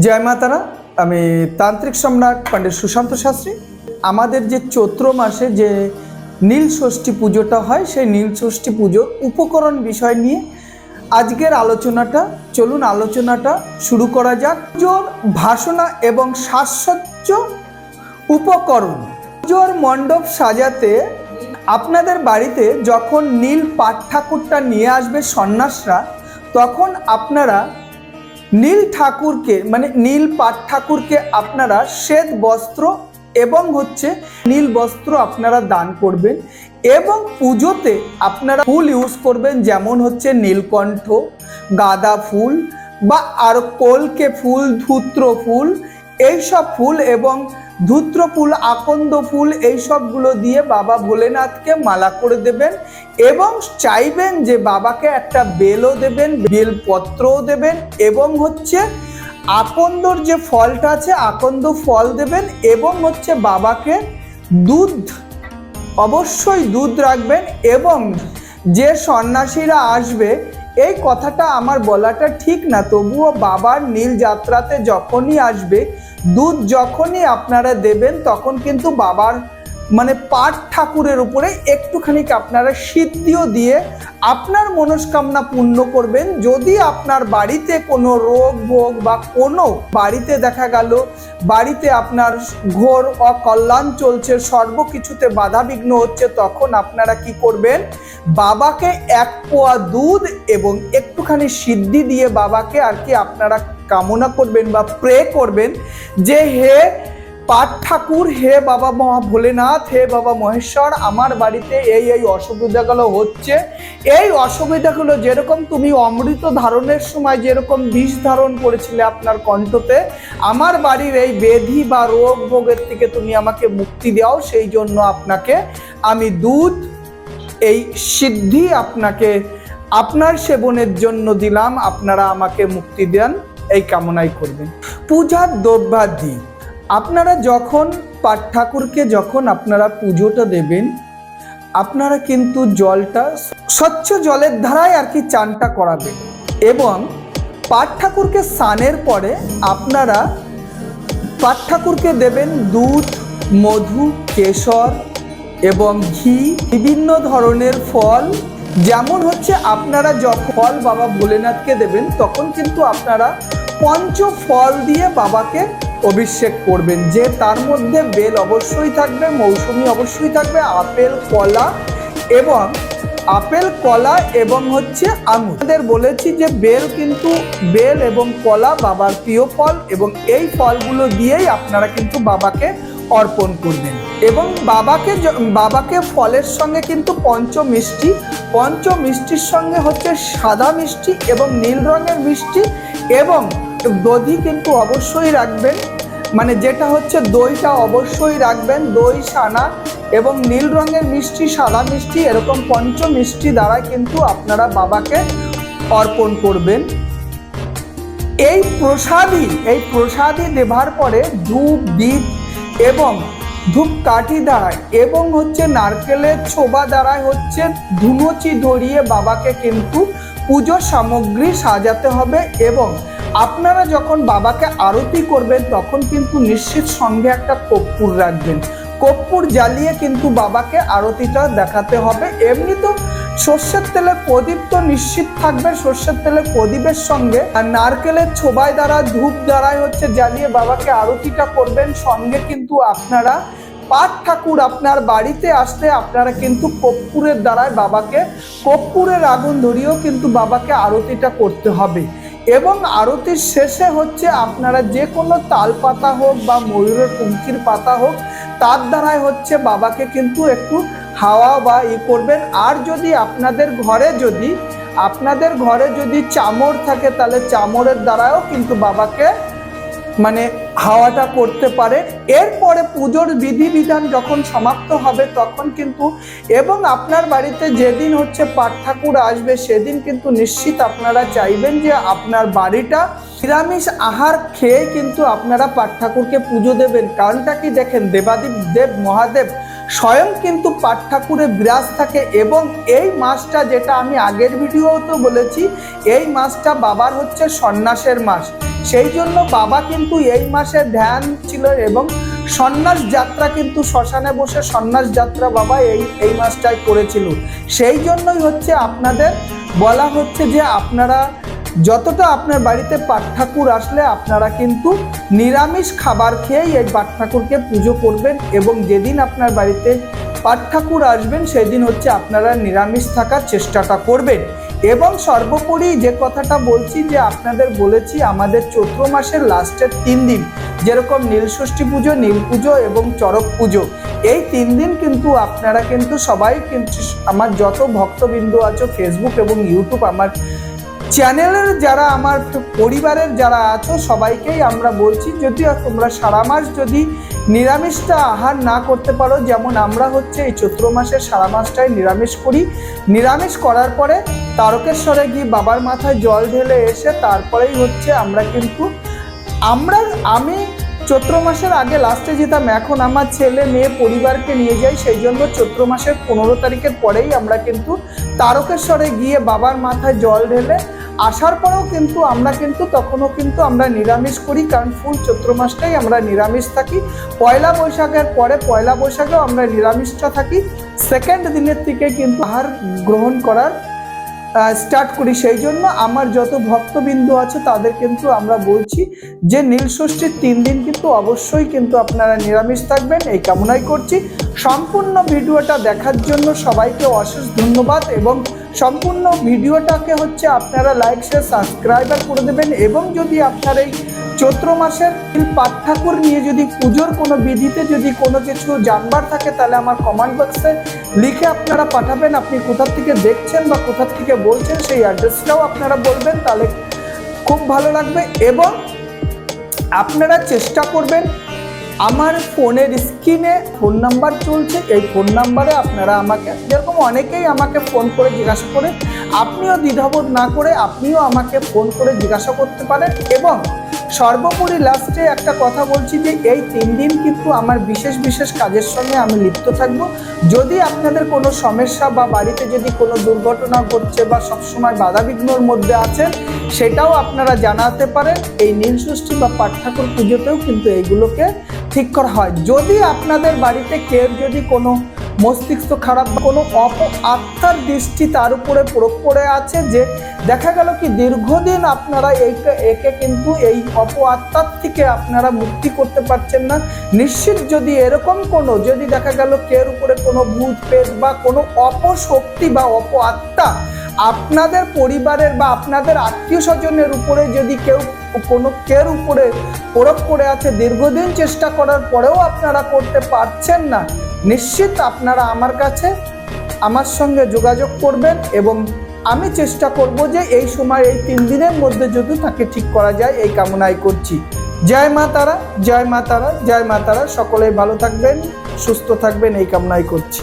জয় মাতারা, আমি তান্ত্রিক সম্রাট পণ্ডিত সুশান্ত শাস্ত্রী। আমাদের যে চৈত্র মাসে যে নীল ষষ্ঠী পুজোটা হয়, সেই নীল ষষ্ঠী পুজোর উপকরণ বিষয় নিয়ে আজকের আলোচনাটা, চলুন আলোচনাটা শুরু করা যাক। পুজোর ভাসনা এবং সাজসজ্জ উপকরণ। পুজোর মণ্ডপ সাজাতে আপনাদের বাড়িতে যখন নীল পাট ঠাকুরটা নিয়ে আসবে সন্ন্যাসরা, তখন আপনারা নীল ঠাকুরকে মানে নীল পাট ঠাকুরকে আপনারা শ্বেত বস্ত্র এবং হচ্ছে নীল বস্ত্র আপনারা দান করবেন এবং পুজোতে আপনারা ফুল ইউজ করবেন যেমন হচ্ছে নীলকণ্ঠ, গাঁদা ফুল বা আর কলকে ফুল, ধূত্র ফুল, এইসব ফুল এবং ধূত্র ফুল আকন্দ ফুল, এই সবগুলো দিয়ে বাবা ভোলেনাথকে মালা করে দেবেন এবং চাইবেন যে বাবাকে একটা বেলও দেবেন, বেলপত্রও দেবেন এবং হচ্ছে আকন্দর যে ফলটা আছে, আকন্দ ফল দেবেন এবং হচ্ছে বাবাকে দুধ, অবশ্যই দুধ রাখবেন এবং যে সন্ন্যাসীরা আসবে, এই কথাটা আমার বলাটা ঠিক না, তবুও বাবার নীল যাত্রাতে যখনই আসবে দুধ যখনই আপনারা দেবেন, তখন কিন্তু বাবার মানে পাট ঠাকুরের উপরে একটুখানি আপনারা সিদ্ধিও দিয়ে আপনার মনস্কামনা পূর্ণ করবেন। যদি আপনার বাড়িতে কোনো রোগ, ভোগ বা কোনো বাড়িতে দেখা গেল, বাড়িতে আপনার ঘোর অকল্যাণ চলছে, সর্বকিছুতে বাধাবিঘ্ন হচ্ছে, তখন আপনারা কি করবেন? বাবাকে এক পোয়া দুধ এবং একটুখানি সিদ্ধি দিয়ে বাবাকে আর কি আপনারা কামনা করবেন বা প্রে করবেন যে, হে পাট ঠাকুর, হে বাবা মহা ভোলেনাথ, হে বাবা মহেশ্বর, আমার বাড়িতে এই এই অসুবিধাগুলো হচ্ছে। এই অসুবিধাগুলো যেরকম তুমি অমৃত ধারণের সময় যেরকম বিষ ধারণ করেছিলে আপনার কণ্ঠতে, আমার বাড়ির এই বেধি বা রোগ ভোগের থেকে তুমি আমাকে মুক্তি দাও, সেই জন্য আপনাকে আমি দুধ এই সিদ্ধি আপনাকে আপনার সেবনের জন্য দিলাম। আপনারা আমাকে মুক্তি দেন, এই কামনাই করবেন। পূজার দ্রব্যাদি আপনারা যখন পাঠ ঠাকুরকে যখন আপনারা পুজোটা দেবেন, আপনারা কিন্তু জলটা স্বচ্ছ জলের ধারায় আর কি চানটা করাবেন। এবং পাঠ ঠাকুরকে স্নানের পরে আপনারা পাঠ ঠাকুরকে দেবেন দুধ, মধু, কেশর এবং ঘি, বিভিন্ন ধরনের ফল। যেমন হচ্ছে আপনারা যখন ফল বাবা ভোলেনাথকে দেবেন, তখন কিন্তু আপনারা পঞ্চ ফল দিয়ে বাবাকে অভিষেক করবেন। যে তার মধ্যে বেল অবশ্যই থাকবে, মৌসুমি অবশ্যই থাকবে, আপেল, কলা এবং আপেল, কলা এবং হচ্ছে আমাদের বলেছি যে বেল কিন্তু বেল এবং কলা বাবার প্রিয় ফল এবং এই ফলগুলো দিয়েই আপনারা কিন্তু বাবাকে অর্পণ করবেন। এবং বাবাকে বাবাকে ফলের সঙ্গে কিন্তু পঞ্চ মিষ্টি পঞ্চ মিষ্টির সঙ্গে হচ্ছে সাদা মিষ্টি এবং নীল রঙের মিষ্টি এবং দধি কিন্তু অবশ্যই রাখবেন। মানে যেটা হচ্ছে দইটা অবশ্যই রাখবেন, দই, সানা এবং নীল রঙের মিষ্টি, সাদা মিষ্টি এরকম পঞ্চ মিষ্টি দ্বারা কিন্তু আপনারা বাবাকে অর্পণ করবেন। এই প্রসাদই এই প্রসাদই দেবার পরে ধূপ দ্বীপ এবং ধূপ কাঠি দ্বারায় এবং হচ্ছে নারকেলের ছোবা দ্বারায় হচ্ছে ধুনুচি ধরিয়ে বাবাকে কিন্তু পুজোর সামগ্রী সাজাতে হবে এবং আপনারা যখন বাবাকে আরতি করবেন, তখন কিন্তু নিশ্চিত সঙ্গে একটা কর্পূর রাখবেন। কর্পূর জ্বালিয়ে কিন্তু বাবাকে আরতিটা দেখাতে হবে। এমনি তো সর্ষের তেলের প্রদীপ তো নিশ্চিত থাকবে, সর্ষের তেলের প্রদীপের সঙ্গে। আর নারকেলের ছোবাই দ্বারা, ধূপ দ্বারাই হচ্ছে জ্বালিয়ে বাবাকে আরতিটা করবেন। সঙ্গে কিন্তু আপনারা, পাট ঠাকুর আপনার বাড়িতে আসলে আপনারা কিন্তু কর্পূরের দ্বারায় বাবাকে, কর্পূরের আগুন ধরিয়েও কিন্তু বাবাকে আরতিটা করতে হবে। এবং আরতির শেষে হচ্ছে আপনারা যে কোনো তাল পাতা হোক বা ময়ূরের পুঙ্কির পাতা হোক, তার দ্বারাই হচ্ছে বাবাকে কিন্তু একটু হাওয়া বা ই করবেন। আর যদি আপনাদের ঘরে যদি, আপনাদের ঘরে যদি চামর থাকে, তাহলে চামরের দ্বারাও কিন্তু বাবাকে মানে হাওয়াটা করতে পারে। এরপরে পুজোর বিধিবিধান যখন সমাপ্ত হবে, তখন কিন্তু এবং আপনার বাড়িতে যেদিন হচ্ছে পাট ঠাকুর আসবে, সেদিন কিন্তু নিশ্চিত আপনারা চাইবেন যে আপনার বাড়িটা নিরামিষ আহার খেয়ে কিন্তু আপনারা পাট ঠাকুরকে পুজো দেবেন। কারণটা কি? দেখেন দেবাদিপ দেব মহাদেব স্বয়ং কিন্তু পাট ঠাকুরে বিরাজ থাকে এবং এই মাসটা যেটা আমি আগের ভিডিওতে বলেছি, এই মাসটা বাবার হচ্ছে সন্ন্যাসের মাস। সেই জন্য বাবা কিন্তু এই মাসে ধ্যান ছিল এবং সন্ন্যাস যাত্রা কিন্তু শ্মশানে বসে সন্ন্যাস যাত্রা বাবা এই এই মাসটায় করেছিল। সেই জন্যই হচ্ছে আপনাদের বলা হচ্ছে যে আপনারা যতটা আপনার বাড়িতে পাট ঠাকুর আসলে আপনারা কিন্তু নিরামিষ খাবার খেয়েই এই পাট ঠাকুরকে পুজো করবেন এবং যেদিন আপনার বাড়িতে পাট ঠাকুর আসবেন, সেদিন হচ্ছে আপনারা নিরামিষ থাকার চেষ্টাটা করবেন। এবং সর্বোপরি যে কথাটা বলছি যে আপনাদের বলেছি, আমাদের চৈত্র মাসের লাস্টের তিন দিন, যেরকম নীলষষ্ঠী পুজো, নীল পুজো এবং চড়ক পুজো, এই তিন দিন কিন্তু আপনারা কিন্তু সবাই কিন্তু আমার যত ভক্তবিন্দু আছে ফেসবুক এবং ইউটিউব আমার চ্যানেলের যারা আমার পরিবারের যারা আছো, সবাইকেই আমরা বলছি যদি তোমরা সারা মাস যদি নিরামিষটা আহার না করতে পারো, যেমন আমরা হচ্ছে এই চৈত্র মাসের সারা মাসটাই নিরামিষ করি। নিরামিষ করার পরে তারকেশ্বরে গিয়ে বাবার মাথায় জল ঢেলে এসে তারপরেই হচ্ছে আমরা কিন্তু, আমরা, আমি চৈত্র মাসের আগে লাস্টে যেতাম, এখন আমার ছেলে, মেয়ে, পরিবারকে নিয়ে যাই, সেই জন্য চৈত্র মাসের পনেরো তারিখের পরেই আমরা কিন্তু তারকেশ্বরে গিয়ে বাবার মাথায় জল ঢেলে আসার পরেও কিন্তু আমরা কিন্তু, তখনও কিন্তু আমরা নিরামিষ করি, কারণ ফুল চৈত্র মাসটাই আমরা নিরামিষ থাকি। পয়লা বৈশাখের পরে পয়লা বৈশাখেও আমরা নিরামিষটা থাকি। সেকেন্ড দিনের থেকে কিন্তু আহার গ্রহণ করার স্টার্ট করি। সেই জন্য আমার যত ভক্তবিন্দু আছে, তাদের কিন্তু আমরা বলছি যে নীলষষ্ঠীর তিন দিন কিন্তু অবশ্যই কিন্তু আপনারা নিরামিষ থাকবেন। এই কামনাই করছি। সম্পূর্ণ ভিডিওটা দেখার জন্য সবাইকে অশেষ ধন্যবাদ এবং সম্পূর্ণ ভিডিওটাকে হচ্ছে আপনারা লাইক শেয়ার সাবস্ক্রাইবার করে দেবেন এবং যদি আপনার এই চৈত্র মাসের পাঠ ঠাকুর নিয়ে যদি পুজোর কোনো বিধিতে যদি কোনো কিছু জানবার থাকে, তাহলে আমার কমেন্ট বক্সে লিখে আপনারা পাঠাবেন। আপনি কোথা থেকে দেখছেন বা কোথা থেকে বলছেন সেই অ্যাড্রেসটাও আপনারা বলবেন, তাহলে খুব ভালো লাগবে। এবং আপনারা চেষ্টা করবেন আমার ফোনের স্ক্রিনে ফোন নাম্বার চলছে। এই ফোন নাম্বারে আপনারা আমাকে, যেরকম অনেকেই আমাকে ফোন করে জিজ্ঞাসা করে, আপনিও দ্বিধাবোধ না করে আপনিও আমাকে ফোন করে জিজ্ঞাসা করতে পারেন এবং সর্বোপরি লাস্টে একটা কথা বলছি যে, এই তিন দিন কিন্তু আমার বিশেষ বিশেষ কাজের সঙ্গে আমি লিপ্ত থাকব। যদি আপনাদের কোনো সমস্যা বা বাড়িতে যদি কোনো দুর্ঘটনা ঘটছে বা সবসময় বাধাবিঘ্নর মধ্যে আছেন, সেটাও আপনারা জানাতে পারেন। এই নীলষষ্ঠী বা পাঠ ঠাকুর পুজোতেও কিন্তু এইগুলোকে ঠিক করা হয়। যদি আপনাদের বাড়িতে কেউ যদি কোনো মস্তিষ্ক খারাপ কোনো অপ আত্মার দৃষ্টি তার উপরে প্রয়োগ করে আছে যে দেখা গেল কি দীর্ঘদিন আপনারা এইকে একে কিন্তু এই অপ আত্মার থেকে আপনারা মুক্তি করতে পারছেন না। নিশ্চিত যদি এরকম কোনো, যদি দেখা গেল কের উপরে কোনো ভূত পেট বা কোনো অপশক্তি বা অপ আত্মা আপনাদের পরিবারের বা আপনাদের আত্মীয় স্বজনের উপরে যদি কেউ, কোনো কের উপরে প্রয়োগ করে আছে, দীর্ঘদিন চেষ্টা করার পরেও আপনারা করতে পারছেন না, নিশ্চিত আপনারা আমার কাছে আমার সঙ্গে যোগাযোগ করবেন এবং আমি চেষ্টা করব যে এই সময়, এই তিন দিনের মধ্যে যদি তাকে ঠিক করা যায়, এই কামনাই করছি। জয় মা তারা, জয় মা তারা, জয় মা তারা, সকলেই ভালো থাকবেন, সুস্থ থাকবেন, এই কামনাই করছি।